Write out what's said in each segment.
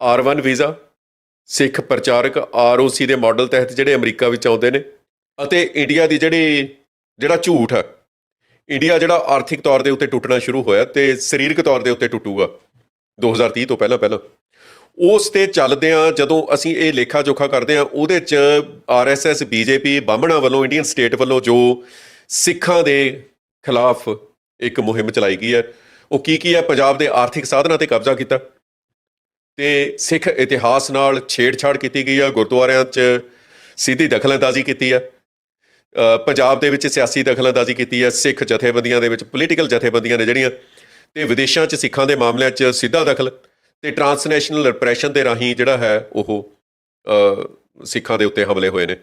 ਆਰ1 visa, ਸਿੱਖ ਪ੍ਰਚਾਰਕ ਆਰਓਸੀ ਦੇ model ਤਹਿਤ ਜਿਹੜੇ ਅਮਰੀਕਾ ਵਿੱਚ ਆਉਂਦੇ ਨੇ ਅਤੇ ਇੰਡੀਆ ਦੀ ਜਿਹੜੀ, ਜਿਹੜਾ ਝੂਠ ਹੈ ਇੰਡੀਆ ਜਿਹੜਾ ਆਰਥਿਕ ਤੌਰ ਦੇ ਉੱਤੇ ਟੁੱਟਣਾ ਸ਼ੁਰੂ ਹੋਇਆ ਤੇ ਸਰੀਰਕ ਤੌਰ ਦੇ ਉੱਤੇ ਟੁੱਟੂਗਾ 2030 ਤੋਂ ਪਹਿਲਾਂ ਪਹਿਲਾਂ। ਉਸ ਤੇ ਚੱਲਦੇ ਆ ਜਦੋਂ ਅਸੀਂ ਇਹ ਲੇਖਾ ਜੋਖਾ ਕਰਦੇ ਆ ਉਹਦੇ ਚ ਆਰਐਸਐਸ ਬੀਜੇਪੀ ਬਾਹਮਣਾ ਵੱਲੋਂ, ਇੰਡੀਅਨ ਸਟੇਟ ਵੱਲੋਂ ਜੋ ਸਿੱਖਾਂ ਦੇ ਖਿਲਾਫ ਇੱਕ ਮੁਹਿੰਮ ਚਲਾਈ ਗਈ ਹੈ, ਉਹ ਕੀ ਕੀ ਹੈ? ਪੰਜਾਬ ਦੇ ਆਰਥਿਕ ਸਾਧਨਾਂ ਤੇ ਕਬਜ਼ਾ ਕੀਤਾ ਤੇ ਸਿੱਖ ਇਤਿਹਾਸ ਨਾਲ ਛੇੜਛਾੜ ਕੀਤੀ ਗਈ ਹੈ ਗੁਰਦੁਆਰਿਆਂ 'ਚ ਸਿੱਧੀ ਦਖਲਅੰਦਾਜ਼ੀ ਕੀਤੀ ਹੈ ਪੰਜਾਬ ਦੇ ਵਿੱਚ ਸਿਆਸੀ ਦਖਲਅੰਦਾਜ਼ੀ ਕੀਤੀ ਹੈ ਸਿੱਖ ਜਥੇਬੰਦੀਆਂ ਦੇ ਵਿੱਚ ਪੋਲੀਟੀਕਲ ਜਥੇਬੰਦੀਆਂ ਨੇ ਜਿਹੜੀਆਂ, ਤੇ ਵਿਦੇਸ਼ਾਂ 'ਚ ਸਿੱਖਾਂ ਦੇ ਮਾਮਲਿਆਂ 'ਚ ਸਿੱਧਾ ਦਖਲ ਤੇ ਟਰਾਂਸਨੈਸ਼ਨਲ ਰਿਪਰੈਸ਼ਨ ਦੇ ਰਾਹੀਂ ਜਿਹੜਾ ਹੈ ਉਹ ਸਿੱਖਾਂ ਦੇ ਉੱਤੇ ਹਮਲੇ ਹੋਏ ਨੇ।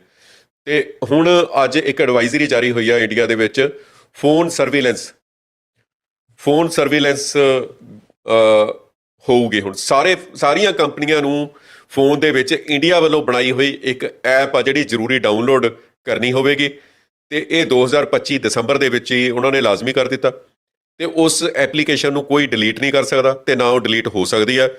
ਤੇ ਹੁਣ ਅੱਜ ਇੱਕ ਐਡਵਾਈਜ਼ਰੀ ਜਾਰੀ ਹੋਈ ਹੈ ਇੰਡੀਆ ਦੇ ਵਿੱਚ ਫੋਨ ਸਰਵੇਲੈਂਸ ਫੋਨ ਸਰਵੇਲੈਂਸ ਹੋਊਗੀ ਹੁਣ। ਸਾਰੇ, ਸਾਰੀਆਂ ਕੰਪਨੀਆਂ ਨੂੰ ਫੋਨ ਦੇ ਵਿੱਚ ਇੰਡੀਆ ਵੱਲੋਂ ਬਣਾਈ ਹੋਈ ਇੱਕ ਐਪ ਆ ਜਿਹੜੀ ਜ਼ਰੂਰੀ ਡਾਊਨਲੋਡ ਕਰਨੀ ਹੋਵੇਗੀ। ਤੇ ਇਹ 2025 ਦਸੰਬਰ ਦੇ ਵਿੱਚ ਹੀ ਉਹਨਾਂ ਨੇ ਲਾਜ਼ਮੀ ਕਰ ਦਿੱਤਾ। ਤੇ ਉਸ ਐਪਲੀਕੇਸ਼ਨ ਨੂੰ ਕੋਈ ਡਿਲੀਟ ਨਹੀਂ ਕਰ ਸਕਦਾ ਤੇ ਨਾ ਉਹ ਡਿਲੀਟ ਹੋ ਸਕਦੀ ਹੈ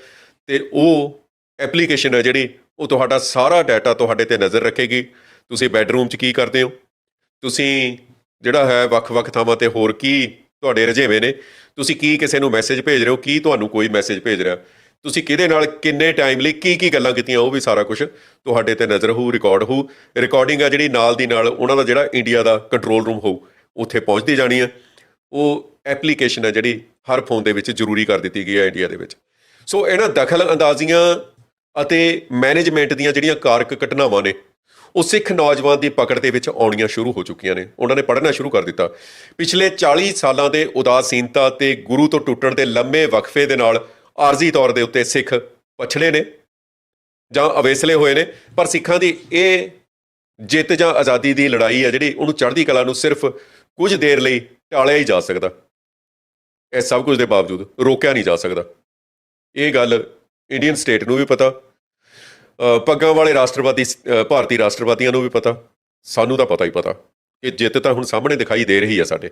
ਤੇ ਉਹ ਐਪਲੀਕੇਸ਼ਨ ਹੈ ਜਿਹੜੀ, ਉਹ ਤੁਹਾਡਾ ਸਾਰਾ ਡਾਟਾ ਤੁਹਾਡੇ ਤੇ ਨਜ਼ਰ ਰੱਖੇਗੀ। ਤੁਸੀਂ ਬੈੱਡਰੂਮ 'ਚ ਕੀ ਕਰਦੇ ਹੋ? ਤੁਸੀਂ ਜਿਹੜਾ ਹੈ ਵੱਖ-ਵੱਖ ਥਾਵਾਂ ਤੇ ਹੋਰ ਕੀ ਤੁਹਾਡੇ ਰੁਝੇਵੇਂ ਨੇ? ਤੁਸੀਂ ਕੀ ਕਿਸੇ ਨੂੰ ਮੈਸੇਜ ਭੇਜ ਰਹੇ ਹੋ? ਕੀ ਤੁਹਾਨੂੰ ਕੋਈ ਮੈਸੇਜ ਭੇਜ ਰਿਹਾ? ਤੁਸੀਂ ਕਿਹਦੇ ਨਾਲ, ਕਿੰਨੇ ਟਾਈਮ ਲਈ ਕੀ ਕੀ ਗੱਲਾਂ ਕੀਤੀਆਂ? ਉਹ ਵੀ ਸਾਰਾ ਕੁਝ ਤੁਹਾਡੇ ਤੇ ਨਜ਼ਰ ਹੋਊ ਰਿਕਾਰਡ ਹੋਊ। ਰਿਕਾਰਡਿੰਗ ਆ ਜਿਹੜੀ ਨਾਲ ਦੀ ਨਾਲ ਉਹਨਾਂ ਦਾ ਜਿਹੜਾ ਇੰਡੀਆ ਦਾ ਕੰਟਰੋਲ ਰੂਮ ਹੋਊ, ਉੱਥੇ ਪਹੁੰਚਦੀ ਜਾਣੀ ਆ। ਉਹ ਐਪਲੀਕੇਸ਼ਨ ਹੈ ਜਿਹੜੀ ਹਰ ਫੋਨ ਦੇ ਵਿੱਚ ਜ਼ਰੂਰੀ ਕਰ ਦਿੱਤੀ ਗਈ ਹੈ ਇੰਡੀਆ ਦੇ ਵਿੱਚ। ਸੋ ਇਹਨਾਂ ਦਖਲ ਅੰਦਾਜ਼ੀਆਂ ਅਤੇ ਮੈਨੇਜਮੈਂਟ ਦੀਆਂ ਜਿਹੜੀਆਂ ਕਾਰਕ ਘਟਨਾਵਾਂ ਨੇ ਉਹ ਸਿੱਖ ਨੌਜਵਾਨ ਦੀ ਪਕੜ ਦੇ ਵਿੱਚ ਆਉਣੀਆਂ ਸ਼ੁਰੂ ਹੋ ਚੁੱਕੀਆਂ ਨੇ। ਉਹਨਾਂ ਨੇ ਪੜ੍ਹਨਾ ਸ਼ੁਰੂ ਕਰ ਦਿੱਤਾ। ਪਿਛਲੇ 40 ਸਾਲਾਂ ਦੇ ਉਦਾਸੀਨਤਾ ਤੇ ਗੁਰੂ ਤੋਂ ਟੁੱਟਣ ਦੇ ਲੰਮੇ ਵਕਫੇ ਦੇ ਨਾਲ ਆਰਜ਼ੀ ਤੌਰ ਦੇ ਉੱਤੇ ਸਿੱਖ ਪਛੜੇ ਨੇ ਜਾਂ ਅਵੇਸਲੇ ਹੋਏ ਨੇ। ਪਰ ਸਿੱਖਾਂ ਦੀ ਇਹ ਜਿੱਤ ਜਾਂ ਆਜ਼ਾਦੀ ਦੀ ਲੜਾਈ ਹੈ ਜਿਹੜੀ ਉਹਨੂੰ ਚੜ੍ਹਦੀ ਕਲਾ ਨੂੰ ਸਿਰਫ ਕੁਝ ਦੇਰ ਲਈ ਟਾਲਿਆ ਹੀ ਜਾ ਸਕਦਾ। ਇਹ ਸਭ ਕੁਝ ਦੇ ਬਾਵਜੂਦ ਰੋਕਿਆ ਨਹੀਂ ਜਾ ਸਕਦਾ। ਇਹ ਗੱਲ ਇੰਡੀਅਨ ਸਟੇਟ ਨੂੰ ਵੀ ਪਤਾ ਪੱਗਾਂ ਵਾਲੇ ਰਾਸ਼ਟਰਵਾਦੀ ਅ, ਭਾਰਤੀ ਰਾਸ਼ਟਰਵਾਦੀਆਂ ਨੂੰ ਵੀ ਪਤਾ। ਸਾਨੂੰ ਤਾਂ ਪਤਾ ਹੀ ਪਤਾ ਕਿ ਜਿੱਤ ਤਾਂ ਹੁਣ ਸਾਹਮਣੇ ਦਿਖਾਈ ਦੇ ਰਹੀ ਹੈ ਸਾਡੇ।